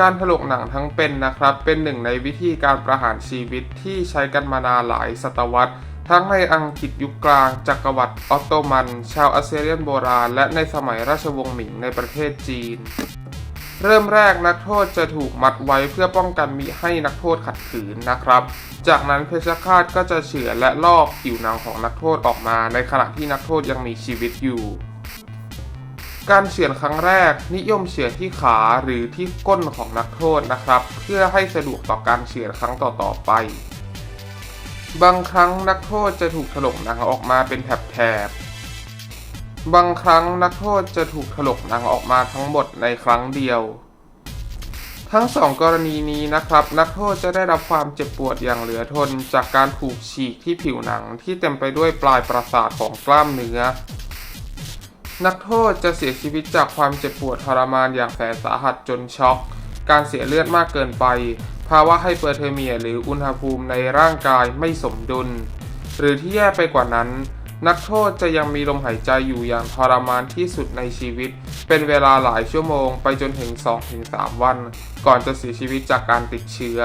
การถลกหนังทั้งเป็นนะครับ เป็นหนึ่งในวิธีการประหารชีวิตที่ใช้กันมานานหลายศตวรรษ ทั้งในอังกฤษยุคกลาง จักรวรรดิออตโตมัน ชาวอัสเซรียนโบราณ และในสมัยราชวงศ์หมิงในประเทศจีน เริ่มแรกนักโทษจะถูกมัดไว้เพื่อป้องกันมิให้นักโทษขัดขืนนะครับ จากนั้นเพชฌฆาตก็จะเฉือนและลอกผิวหนังของนักโทษออกมา ในขณะที่นักโทษยังมีชีวิตอยู่ การเฉือนครั้งแรกนิยมเฉือนที่ขาหรือที่ก้นของนักโทษนะครับ เพื่อให้สะดวกต่อการเฉือนครั้งต่อๆไป บางครั้งนักโทษจะถูกถลกหนังออกมาเป็นแถบๆบางครั้งนักโทษจะถูกถลกหนังออกมาทั้งหมดในครั้งเดียว ทั้งสองกรณีนี้นะครับ นักโทษจะได้รับความเจ็บปวดอย่างเหลือทน จากการถูกฉีกที่ผิวหนังที่เต็มไปด้วยปลายประสาทของกล้ามเนื้อ นักโทษจะเสียชีวิตจากความเจ็บปวดทรมานอย่างแสนสาหัสจนช็อก การเสียเลือดมากเกินไป ภาวะไฮเปอร์เทอร์เมียหรืออุณหภูมิในร่างกายไม่สมดุล หรือที่แย่ไปกว่านั้น นักโทษจะยังมีลมหายใจอยู่อย่างทรมานที่สุดในชีวิต เป็นเวลาหลายชั่วโมงไปจนถึง 2-3 วัน ก่อนจะเสียชีวิตจากการติดเชื้อ